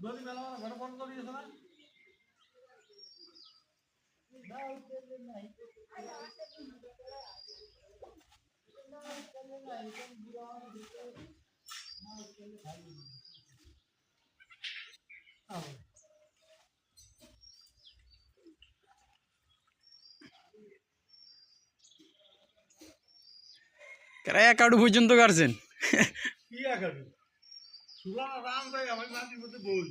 নদী মেলা বন্ধ করে দিয়েছে না? পর্যন্ত কাটছেন কি আঁকাবি সুলানা রাম ভাই আমার মাটির মধ্যে বই